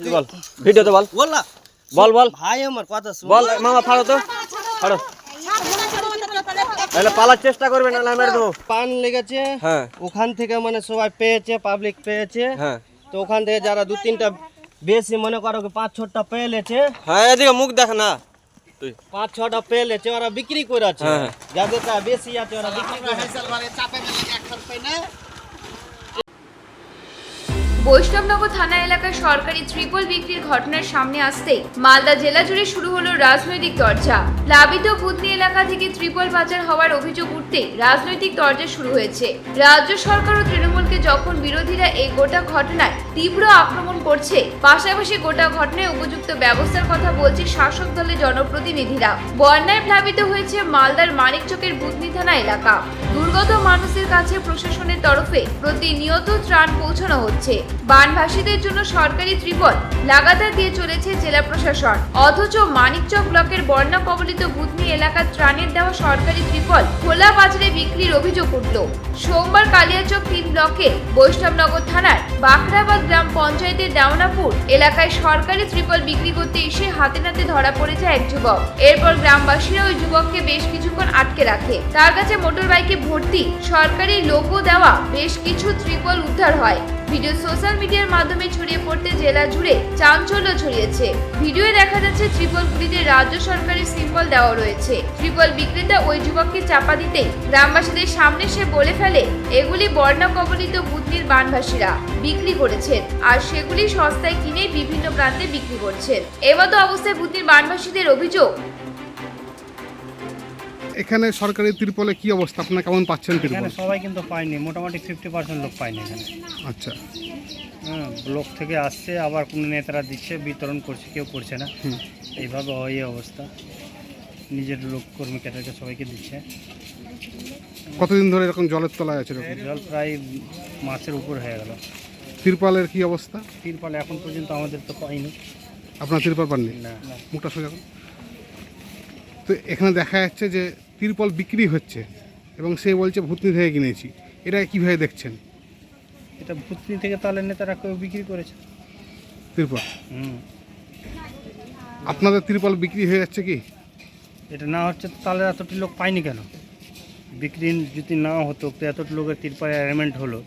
বল। ভিডিওতে বল। বল বল বল। ভাই আমার কথা শুন। বল মামা ফাড়ো তো। ফাড়ো। তাহলে পালার চেষ্টা করবে না মেরে দেবো। পান লেগেছে। হ্যাঁ। ওখান থেকে মানে সবাই পেয়েছে পাবলিক পেয়েছে। হ্যাঁ। তো ওখান থেকে যারা দু তিনটা বেশি মনে করো পাঁচ ছটা পেয়ে লেছে হ্যাঁ এদিকে মুখ দেখ না। তুই। পাঁচ ছটা পেয়ে লেছে ওরা বিক্রি করেছে হ্যাঁ, হ্যাঁ। যাদেরটা বেশি আছে ওরা বিক্রি করেছে বৈষ্ণবনগর থানা এলাকায় সরকারি ত্রিপল বিক্রির ঘটনার সামনে আসতেই মালদা জেলা জুড়ে শুরু হলো রাজনৈতিক চর্চা প্লাবিত বুদনি এলাকা থেকে ত্রিপল পাচার হওয়ার অভিযোগ উঠতে রাজনৈতিক চর্চা শুরু হয়েছে। রাজ্য সরকার ও তৃণমূলকে যখন বিরোধীরা এই গোটা ঘটনায় তীব্র আক্রমণ করছে, পাশাপাশি গোটা ঘটনায় উপযুক্ত ব্যবস্থার কথা বলছে শাসক দলের জনপ্রতিনিধিরা। বন্যায় প্লাবিত হয়েছে মালদার মানিকচকের বুদনি থানা এলাকা। দুর্গত মানুষের কাছে প্রশাসনের তরফে প্রতিনিয়ত ত্রাণ পৌঁছানো হচ্ছে। বানভাসীদের জন্য সরকারি ত্রিপল লাগাতার দিয়ে চলেছে জেলা প্রশাসন। অথচ মানিকচক ব্লকের বন্যা কবলিত বুধনি এলাকার ত্রাণের দেওয়া সরকারি ত্রিপল খোলা বাজারে বিক্রির অভিযোগ উঠল। সোমবার কালিয়াচক তিন ব্লকে বৈষ্ণবনগর থানার বাখরাবাদ গ্রাম পঞ্চায়েতের দেওনাপুর এলাকায় সরকারি ত্রিপল বিক্রি করতে এসে হাতে নাতে ধরা পড়েছে এক যুবক। এরপর গ্রামবাসীরা ওই যুবককে বেশ কিছুক্ষণ আটকে রাখে। তার কাছে মোটর বাইকে ভর্তি সরকারি লোগো দেওয়া বেশ কিছু ত্রিপল উদ্ধার হয়। ভিডিও সোশ্যাল মিডিয়ার মাধ্যমে ছড়িয়ে পড়তে জেলা জুড়ে চাঞ্চল্য ছড়িয়েছে। ভিডিওয়ে দেখা যাচ্ছে ত্রিপলগুলিতে রাজ্য সরকারের সিম্বল দেওয়া রয়েছে। ত্রিপল বিক্রেতা ওই যুবককে চাপা দিতে গ্রামবাসীদের সামনে সে বলে ফেলে, এগুলি বর্ণা কবলিত বুদ্ধির বানভাসীরা বিক্রি করেছেন আর সেগুলি সস্তায় কিনে বিভিন্ন প্রান্তে বিক্রি করছেন। এমতো অবস্থায় বুদ্ধির বানভাসীদের অভিযোগ এখানে সরকারি তিরপলে কি অবস্থা? আপনারা কেমন পাচ্ছেন ত্রিপল? এখানে সবাই কিন্তু পায়নি মোটামুটি ফিফটি পার্সেন্ট লোক পায়নি এখানে। আচ্ছা। হ্যাঁ ব্লক থেকে আসছে আবার কোনো নেতারা দিচ্ছে বিতরণ করছে কেউ করছে না। এইভাবে হয় এই অবস্থা। নিজের লোক কর্মী ক্যাটারকে সবাইকে দিচ্ছে। কতদিন ধরে এরকম জলের তলায় আছে এরকম? জল প্রায় মাসের উপর হয়ে গেল। ত্রিপলের কি অবস্থা? তিরপাল এখন পর্যন্ত আমাদের তো পাইনি আপনার ত্রিপল পাননি? না। মুখটা সোজা করুন। তো এখানে দেখা যাচ্ছে যে ত্রিপল বিক্রি হচ্ছে এবং সে বলছে ভূতনি থেকে কিনেছি। এটা কীভাবে দেখছেন? এটা ভুতনি থেকে তাহলে নেতারা কেউ বিক্রি করেছে? ত্রিপল? হুম। আপনাদের ত্রিপল বিক্রি হয়ে যাচ্ছে কি? এটা না হচ্ছে তাহলে এতটি লোক পায়নি কেন? বিক্রি যদি না হতো তো এতটি লোকের তিরপাল অ্যারেঞ্জমেন্ট হলো।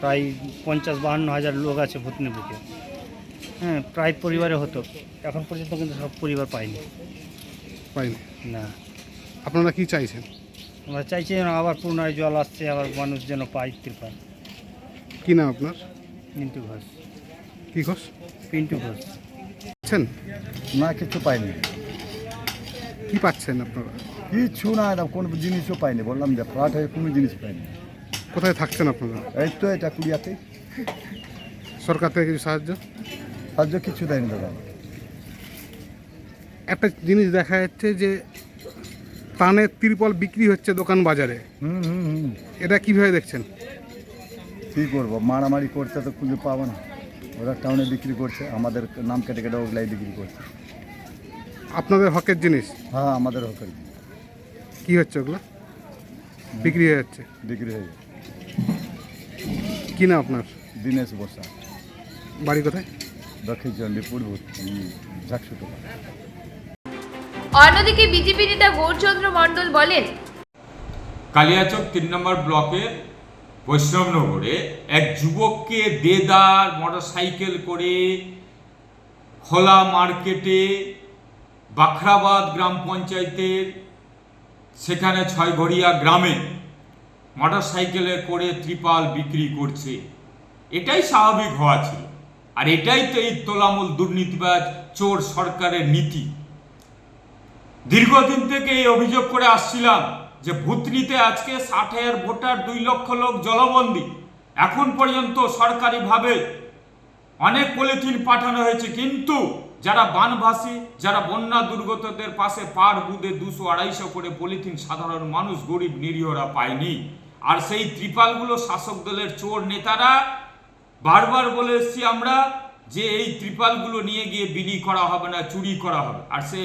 প্রায় পঞ্চাশ বাহান্ন হাজার লোক আছে ভূতনি বুকে। হ্যাঁ প্রায় পরিবারে হতো। এখন পর্যন্ত কিন্তু সব পরিবার পায়নি। পাইনি না। আপনারা কি চাইছেন? আমরা চাইছি যেন আবার পুনরায় জল আসছে আবার মানুষ যেন পায় তিরপাল কি নাম আপনার? পিন্টু ঘোষ। কি ঘোষ? পিন্টু ঘোষ। পাচ্ছেন? না কিছু পাইনি। কি পাচ্ছেন আপনারা? কিছু না এটা কোনো জিনিসও পাইনি। বললাম যে ফ্লাট হয়ে কোনো জিনিস পাইনি। কোথায় থাকছেন আপনারা? এই তো এটা কুড়িয়াতে। সরকার থেকে কিছু সাহায্য? সাহায্য কিছু দেয়নি দাদা। একটা জিনিস দেখা যাচ্ছে যে পানের ত্রিপল বিক্রি হচ্ছে দোকান বাজারে। হুম হুম হুম। এটা কীভাবে দেখছেন? কী করব? মারামারি করতে তো খুঁজে পাবো না। ওরা টাউনে বিক্রি করছে আমাদের নাম কেটে কেটে ওগুলাই বিক্রি করছে। আপনাদের হকের জিনিস? হ্যাঁ আমাদের হোটেল কি হচ্ছে ওগুলো? বিক্রি হয়ে যাচ্ছে? বিক্রি হয়ে যাচ্ছে। কি না আপনার? দিনেশ বসা। বাড়ি কোথায়? দক্ষিণ চণ্ডী পূর্ব ঝাকসুটো। অন্যদিকে বিজেপি নেতা গৌরচন্দ্র মণ্ডল বলেন, কালিয়াচক তিন নম্বর ব্লকের বৈষ্ণবনগরে এক যুবককে দেদার মোটরসাইকেল করে খোলা মার্কেটে বাখরাবাদ গ্রাম পঞ্চায়েতের সেখানে ছয়ঘড়িয়া গ্রামে মোটরসাইকেলে করে ত্রিপাল বিক্রি করছে। এটাই স্বাভাবিক হওয়া ছিল। আর এটাই তো এই তোলামূল দুর্নীতিবাজ চোর সরকারের নীতি। দীর্ঘদিন থেকে এই অভিযোগ করে আসছিলাম যে ভুতনিতে আজকে ষাট হাজার ভোটার দুই লক্ষ লোক জলবন্দী। এখন পর্যন্ত সরকারিভাবে অনেক পলিথিন পাঠানো হয়েছে, কিন্তু যারা বানভাসী, যারা বন্যা দুর্গতদের পাশে পার বুদে দুশো আড়াইশো করে পলিথিন, সাধারণ মানুষ, গরিব, নিরীহরা পায়নি। আর সেই ত্রিপালগুলো শাসক দলের চোর নেতারা বারবার বলে এসছি আমরা যে এই ত্রিপালগুলো নিয়ে গিয়ে বিলি করা হবে না, চুরি করা হবে, আর সে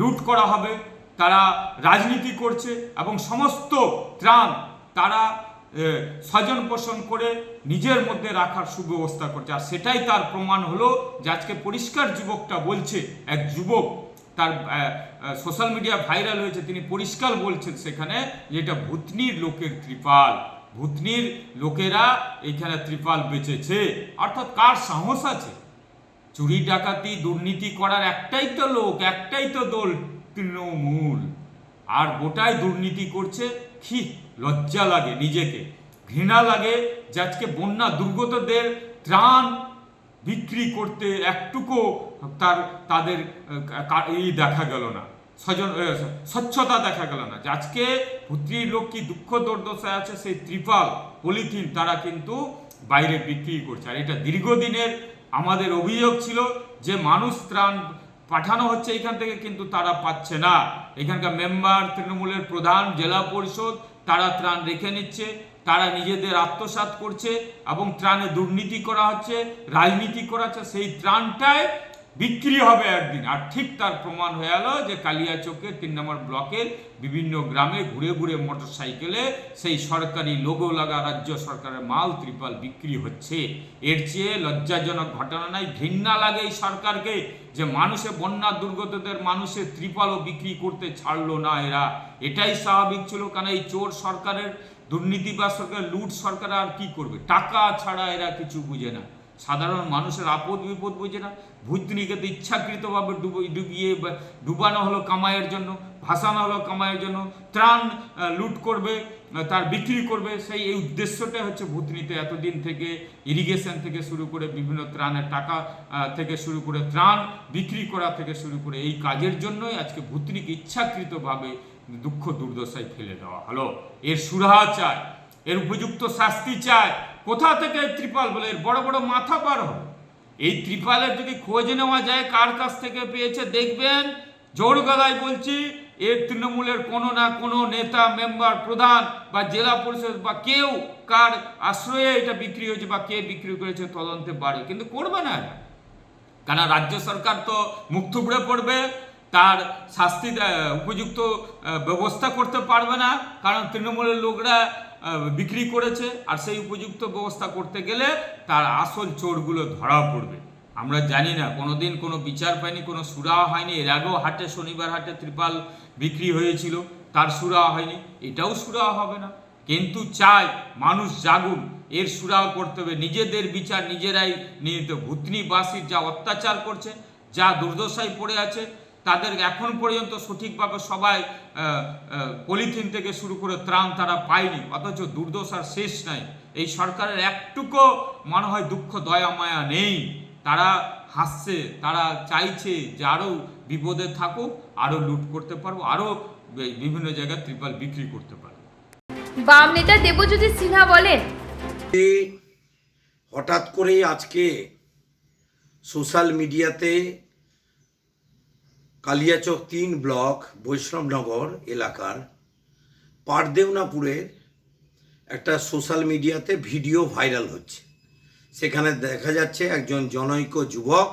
লুট করা হবে, তারা রাজনীতি করছে এবং সমস্ত ত্রাণ তারা স্বজন পোষণ করে নিজের মধ্যে রাখার সুব্যবস্থা করছে। আর সেটাই তার প্রমাণ হলো যে আজকে পরিষ্কার যুবকটা বলছে, এক যুবক তার সোশ্যাল মিডিয়া ভাইরাল হয়েছে, তিনি পরিষ্কার বলছেন সেখানে যে এটা ভূতনির লোকের ত্রিপাল। ভূতনির লোকেরা এইখানে ত্রিপাল বেচেছে। অর্থাৎ কার সাহস আছে? চুরি, ডাকাতি, দুর্নীতি করার একটাই তো লোক, একটাই তো দল তৃণমূল। আর গোটাই দুর্নীতি করছে কি লজ্জা লাগে নিজেকে। ঘৃণা লাগে যে আজকে বন্যা দুর্গতদের ত্রাণ বিক্রি করতে একটুকু তার, তাদের এই দেখা গেল না। স্বজন স্বচ্ছতা দেখা গেল না। যে আজকে পুত্রীর লোক কি দুঃখ দুর্দশায় আছে, সেই ত্রিপাল, পলিথিন তারা কিন্তু বাইরে বিক্রি করছে। আর এটা দীর্ঘদিনের আমাদের অভিযোগ ছিল যে মানুষ ত্রাণ পাঠানো হচ্ছে এখান থেকে, কিন্তু তারা পাচ্ছে না। এখানকার মেম্বার তৃণমূলের প্রধান, জেলা পরিষদ, তারা ত্রাণ রেখে নিচ্ছে, তারা নিজেদের আত্মসাৎ করছে এবং ত্রাণে দুর্নীতি করা হচ্ছে, রাজনীতি করা হচ্ছে। সেই ত্রাণটায় বিক্রি হবে একদিন। আর ঠিক তার প্রমাণ হয়ে গেল যে কালিয়াচকের তিন নম্বর ব্লকের বিভিন্ন গ্রামে ঘুরে ঘুরে মোটর সাইকেলে সেই সরকারি লোগো লাগা রাজ্য সরকারের মাল ত্রিপাল বিক্রি হচ্ছে। এর চেয়ে লজ্জাজনক ঘটনা নাই, ঘৃণা লাগে এই সরকারকে যে মানুষে বন্যা দুর্গতদের মানুষের ত্রিপালও বিক্রি করতে ছাড়লো না এরা। এটাই স্বাভাবিক ছিল, কারণ এই চোর সরকারের দুর্নীতিবাজ সরকার লুট সরকার আর কি করবে? টাকা ছাড়া এরা কিছু বুঝে না। সাধারণ মানুষের আপদ বিপদ বুঝে না। ভূতনিকে তো ইচ্ছাকৃতভাবে ডুবো- ডুবিয়ে ডুবানো হলো কামাইয়ের জন্য, ভাসানো হলো কামাইয়ের জন্য, ত্রাণ লুট করবে তার বিক্রি করবে। সেই এই উদ্দেশ্যটা হচ্ছে ভূতনিতে এতদিন থেকে ইরিগেশন থেকে শুরু করে বিভিন্ন ত্রাণের টাকা থেকে শুরু করে ত্রাণ বিক্রি করা থেকে শুরু করে এই কাজের জন্যই আজকে ভূতনিকে ইচ্ছাকৃতভাবে দুঃখ দুর্দশায় ফেলে দেওয়া হলো। এর সুরাহা চায় এর উপযুক্ত শাস্তি চায় কোথা থেকে ত্রিপাল বলে? এর বড় বড় মাথা পার হবে। এই ত্রিপালের যদি খোঁজ নেওয়া যায়, কার কাছ থেকে পেয়েছে, দেখবেন জোর গলায় বলছি এর তৃণমূলের কোনো না কোনো নেতা, মেম্বার, প্রধান বা জেলা পরিষদ বা কেউ কার আশ্রয়ে এটা বিক্রি হয়েছে বা কে বিক্রি করেছে তদন্তে বাড়ে। কিন্তু করবে না। কেন? রাজ্য সরকার তো মুখ থুবড়ে পড়বে, তার শাস্তি উপযুক্ত ব্যবস্থা করতে পারবে না। কারণ তৃণমূলের লোকরা বিক্রি করেছে আর সেই উপযুক্ত ব্যবস্থা করতে গেলে তার আসল চোরগুলো ধরা পড়বে। আমরা জানি না, কোনোদিন কোনো বিচার পাইনি কোনো সুরা হয়নি। এর আগেও হাটে, শনিবার হাটে ত্রিপাল বিক্রি হয়েছিল, তার সুরা হয়নি। এটাও সুরা হবে না। কিন্তু চাই মানুষ জাগুন, এর সুরাহ করতে হবে। নিজেদের বিচার নিজেরাই নিহিত। ভূতনিবাসীর যা অত্যাচার করছে, যা দুর্দশায় পড়ে আছে তাদের এখন পর্যন্ত সঠিকভাবে সবাই পলিথিন থেকে শুরু করে ত্রাণ তারা পায়নি অথচ দুর্দশার শেষ নাই। এই সরকারের একটুকু মনে হয় দুঃখ দয়া মায়া নেই। তারা হাসছে তারা চাইছে যে আরও বিপদে থাকুক আরও লুট করতে পারব আরও বিভিন্ন জায়গায় ত্রিপাল বিক্রি করতে পারব। বাম নেতা দেবজ্যোতি সিনহা বলেন হঠাৎ করেই আজকে সোশ্যাল মিডিয়াতে কালিয়াচক তিন ব্লক বৈষ্ণবনগর এলাকার পারদেওনাপুরের একটা সোশ্যাল মিডিয়াতে ভিডিও ভাইরাল হচ্ছে। সেখানে দেখা যাচ্ছে একজন জনৈক যুবক,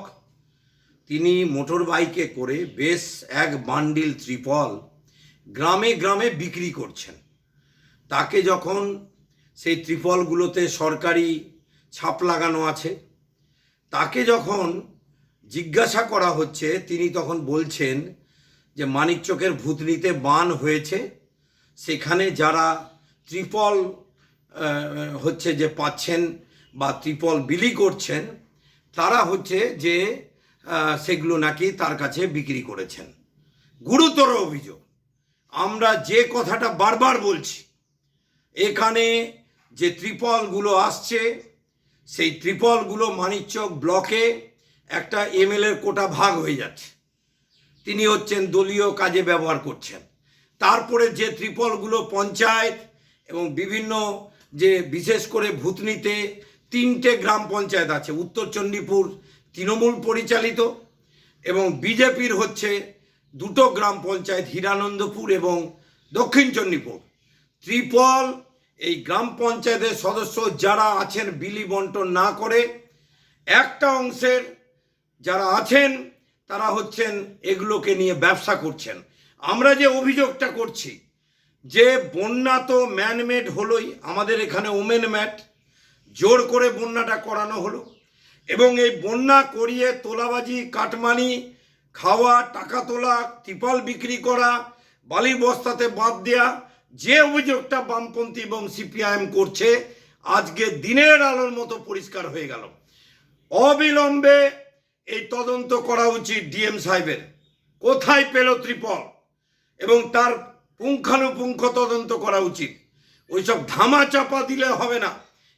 তিনি মোটর বাইকে করে বেশ এক বান্ডিল ত্রিপল গ্রামে গ্রামে বিক্রি করছেন। তাকে যখন সেই ত্রিপলগুলোতে সরকারি ছাপ লাগানো আছে, তাকে যখন জিজ্ঞাসা করা হচ্ছে, তিনি তখন বলছেন যে মানিকচকের ভূতনিতে বান হয়েছে। সেখানে যারা ত্রিপল হচ্ছে যে পাচ্ছেন বা ত্রিপল বিলি করছেন, তারা হচ্ছে যে সেগুলো নাকি তার কাছে বিক্রি করেছেন। গুরুতর অভিযোগ। আমরা যে কথাটা বারবার বলছি, এখানে যে ত্রিপলগুলো আসছে, সেই ত্রিপলগুলো মানিকচক ব্লকে একটা এমএলএর কোটা ভাগ হয়ে যাচ্ছে। তিনি হচ্ছেন দলীয় কাজে ব্যবহার করছেন। তারপরে যে ত্রিপলগুলো পঞ্চায়েত এবং বিভিন্ন যে বিশেষ করে ভূতনিতে তিনটে গ্রাম পঞ্চায়েত আছে, উত্তর চণ্ডীপুর তৃণমূল পরিচালিত এবং বিজেপির হচ্ছে দুটো গ্রাম পঞ্চায়েত, হীরানন্দপুর এবং দক্ষিণ চণ্ডীপুর ত্রিপল, এই গ্রাম পঞ্চায়েতের সদস্য যারা আছেন বিলি বন্টন না করে, একটা অংশের যারা আছেন, তারা হচ্ছেন এগুলোকে নিয়ে ব্যবসা করছেন। আমরা যে অভিযোগটা করছি, যে বন্যা তো ম্যানমেড হলোই, আমাদের এখানে ওমেন ম্যাট জোর করে বন্যাটা করানো হলো এবং এই বন্যা করিয়ে তোলাবাজি, কাটমানি, খাওয়া, টাকা তোলা ত্রিপাল বিক্রি করা, বালির বস্তাতে বাদ দেয়া, যে অভিযোগটা বামপন্থী এবং সিপিআইএম করছে, আজকে দিনের আলোর মতো পরিষ্কার হয়ে গেল। অবিলম্বে এই তদন্ত করা উচিত ডিএম সাহেবের। কোথায় পেল ত্রিপল? এবং তার পুঙ্খানুপুঙ্খ তদন্ত করা উচিত। ওইসব ধামা চাপা দিলে হবে না।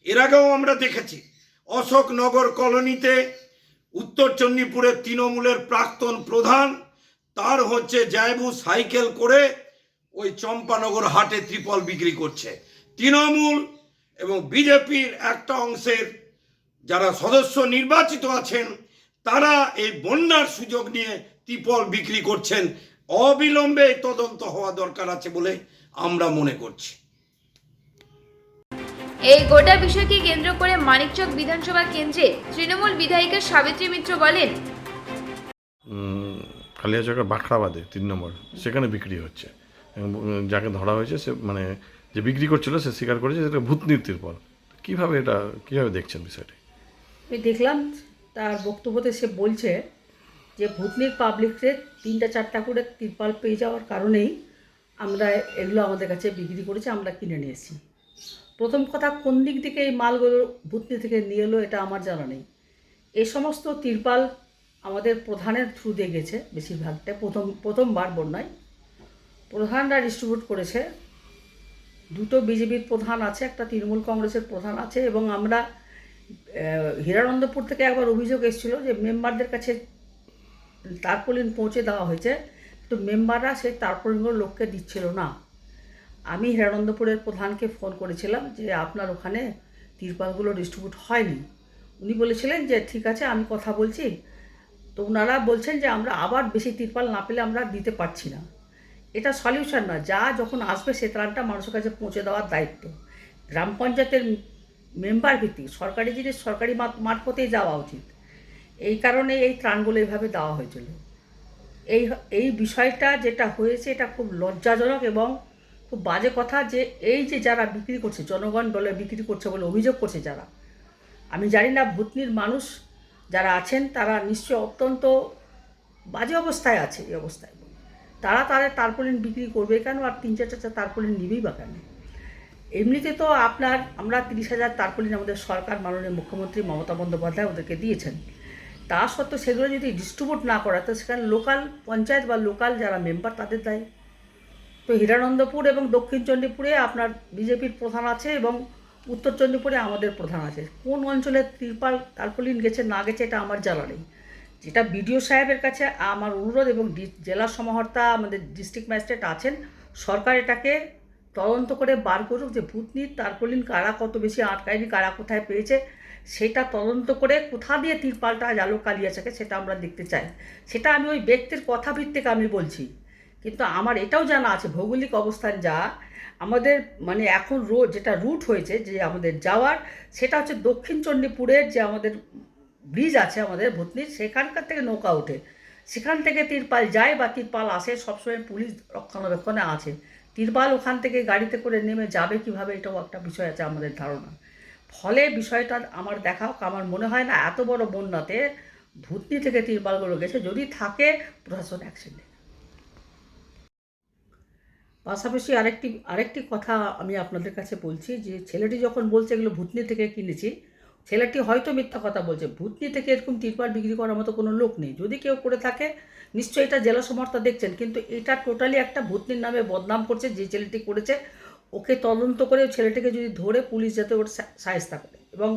এর আগেও আমরা দেখেছি অশোকনগর কলোনিতে উত্তর চণ্ডীপুরের তৃণমূলের প্রাক্তন প্রধান, তার হচ্ছে জায়বু সাইকেল করে ওই চম্পানগর হাটে ত্রিপল বিক্রি করছে। তৃণমূল এবং বিজেপির একটা অংশের যারা সদস্য নির্বাচিত আছেন তারা এই বন্যার সুযোগ নিয়ে ত্রিপল বিক্রি করছেন। অবিলম্বে তদন্ত হওয়া দরকার আছে বলে আমরা মনে করছি। এই গোটা বিষয়কে কেন্দ্র করে মানিকচক বিধানসভা কেন্দ্রে তৃণমূল বিধায়িকা সাবিত্রী মিত্র বলেন উম, কালিয়াচকের বাখড়াবাদে তিন নম্বর সেখানে বিক্রি হচ্ছে। যাকে ধরা হয়েছে সে মানে যে বিক্রি করছিল সে স্বীকার করেছে সেটা ভূত পর কীভাবে এটা কীভাবে দেখছেন বিষয়টি? দেখলাম তার বক্তব্যতে সে বলছে যে, ভূতনির পাবলিককে তিনটা চারটা করে তিরপাল পেয়ে যাওয়ার কারণেই আমরা এগুলো আমাদের কাছে বিক্রি করেছি, আমরা কিনে নিয়েছি প্রথম কথা, কোন দিক থেকে এই মালগুলো ভূতনি থেকে নিয়ে এলো এটা আমার জানা নেই। এ সমস্ত তিরপাল আমাদের প্রধানের থ্রু দিয়ে গেছে বেশিরভাগটা, প্রথম, প্রথমবার বন্যায়। প্রধানরা ডিস্ট্রিবিউট করেছে। দুটো বিজেপির প্রধান আছে, একটা তৃণমূল কংগ্রেসের প্রধান আছে এবং আমরা হীরানন্দপুর থেকে একবার অভিযোগ এসেছিল যে মেম্বারদের কাছে তারপলিন পৌঁছে দেওয়া হয়েছে তো মেম্বাররা সেই তারপলিনগুলো লোককে দিচ্ছিল না। আমি হীরানন্দপুরের প্রধানকে ফোন করেছিলাম যে আপনার ওখানে তিরপালগুলো ডিস্ট্রিবিউট হয়নি। উনি বলেছিলেন যে, ঠিক আছে, আমি কথা বলছি। তো ওনারা বলছেন যে, আমরা আবার বেশি তিরপাল না পেলে আমরা দিতে পারছি না। এটা সলিউশন না, যা যখন আসবে সে ত্রাণটা মানুষের কাছে পৌঁছে দেওয়ার দায়িত্ব। গ্রাম পঞ্চায়েতের মেম্বার ভিত্তিক, সরকারি জিনিস সরকারি মারফতেই যাওয়া উচিত। এই কারণে এই ত্রাণগুলো এইভাবে দেওয়া হয়েছিল। এই এই বিষয়টা যেটা হয়েছে এটা খুব লজ্জাজনক এবং খুব বাজে কথা যে এই যে যারা বিক্রি করছে, জনগণ দলে বিক্রি করছে বলে অভিযোগ করছে যারা, আমি জানি না ভূতনির মানুষ যারা আছেন তারা নিশ্চয় অত্যন্ত বাজে অবস্থায় আছে এই অবস্থায়। তারা তাদের তারপলিন বিক্রি করবে কেন? আর তিন চারটা তারপলিন নিবেই বা কেন? এমনিতে তো আপনার, আমরা তিরিশ হাজার তারপলিন আমাদের সরকার মাননীয় মুখ্যমন্ত্রী মমতা বন্দ্যোপাধ্যায় ওদেরকে দিয়েছেন। তা সত্ত্বেও সেগুলো যদি ডিস্ট্রিবিউট না করা, তো সেখানে লোকাল পঞ্চায়েত বা লোকাল যারা মেম্বার তাদের দেয়। তো হীরানন্দপুর এবং দক্ষিণ চণ্ডীপুরে আপনার বিজেপির প্রধান আছে এবং উত্তর চণ্ডীপুরে আমাদের প্রধান আছে। কোন অঞ্চলে তিরপাল, তারপলিন গেছে, না গেছে, এটা আমার জানা নেই। যেটা বিডিও সাহেবের কাছে আমার অনুরোধ এবং জেলা সমাহর্তা আমাদের ডিস্ট্রিক্ট ম্যাজিস্ট্রেট আছেন, সরকার এটাকে তদন্ত করে বার করুক যে ভূতনির তারপলিন কারা কত বেশি আটকায়নি, কারা কোথায় পেয়েছে, সেটা তদন্ত করে কোথা দিয়ে তিরপালটা গেল কালিয়াচাকে সেটা আমরা দেখতে চাই। সেটা আমি ওই ব্যক্তির কথা ভিত্তিক আমি বলছি। কিন্তু আমার এটাও জানা আছে, ভৌগোলিক অবস্থান যা, আমাদের মানে এখন রো, যেটা রুট হয়েছে, যে আমাদের যাওয়ার, সেটা হচ্ছে দক্ষিণ চণ্ডীপুরের যে আমাদের ব্রিজ আছে আমাদের ভূতনির, সেখানকার থেকে নৌকা ওঠে। সেখান থেকে তিরপাল যায় বা তিরপাল আসে, সবসময় পুলিশ রক্ষণাবেক্ষণে আছে। তিরপাল ওখান থেকে গাড়িতে করে নেমে যাবে কীভাবে, এটাও একটা বিষয় আছে আমাদের ধারণা। ফলে বিষয়টা আমার দেখা আমার মনে হয় না, এত বড় বন্যাতে ভূতনি থেকে তিরপালগুলো গেছে, যদি থাকে প্রশাসন অ্যাকশন নেবে। পাশাপাশি আরেকটি আরেকটি কথা আমি আপনাদের কাছে বলছি, যে ছেলেটি যখন বলছে এগুলো ভূতনি থেকে কিনেছি ছেলেটি হয়তো মিথ্যা কথা বলছে। ভূতনি থেকে এরকম তিরপাল বিক্রি করার মতো কোনো লোক নেই। যদি কেউ করে থাকে, নিশ্চয়ই এটা জেলা সমর্থা দেখছেন, কিন্তু এটা টোটালি একটা ভূতনির নামে বদনাম করছে যে ছেলেটি করেছে। ওকে তদন্ত করে ছেলেটিকে যদি ধরে পুলিশ যাতে ওর সাহেস্তা করে এবং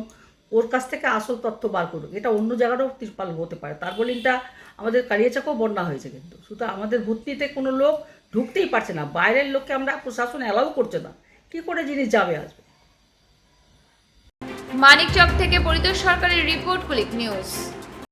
ওর কাছ থেকে আসল তথ্য বার করুক। এটা অন্য জায়গারও তিরপাল হতে পারে। তার বলিনটা আমাদের কালিয়াচাকেও বন্যা হয়েছে কিন্তু। শুধু আমাদের ভূতনিতে কোনো লোক ঢুকতেই পারছে না। বাইরের লোককে আমরা প্রশাসন অ্যালাউ করছে না। কী করে জিনিস যাবে আসবে? মানিকচক থেকে পরিতোষ সরকারের রিপোর্ট কুলিক নিউজ।